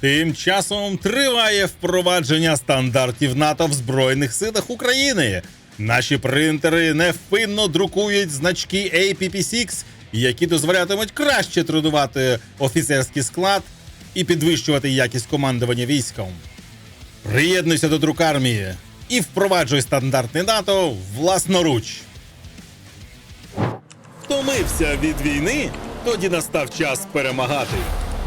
Тим часом триває впровадження стандартів НАТО в Збройних силах України. Наші принтери невпинно друкують значки APP6, які дозволятимуть краще тренувати офіцерський склад і підвищувати якість командування військом. Приєднуйся до друкармії і впроваджуй стандартний НАТО власноруч. Втомився від війни? Тоді настав час перемагати.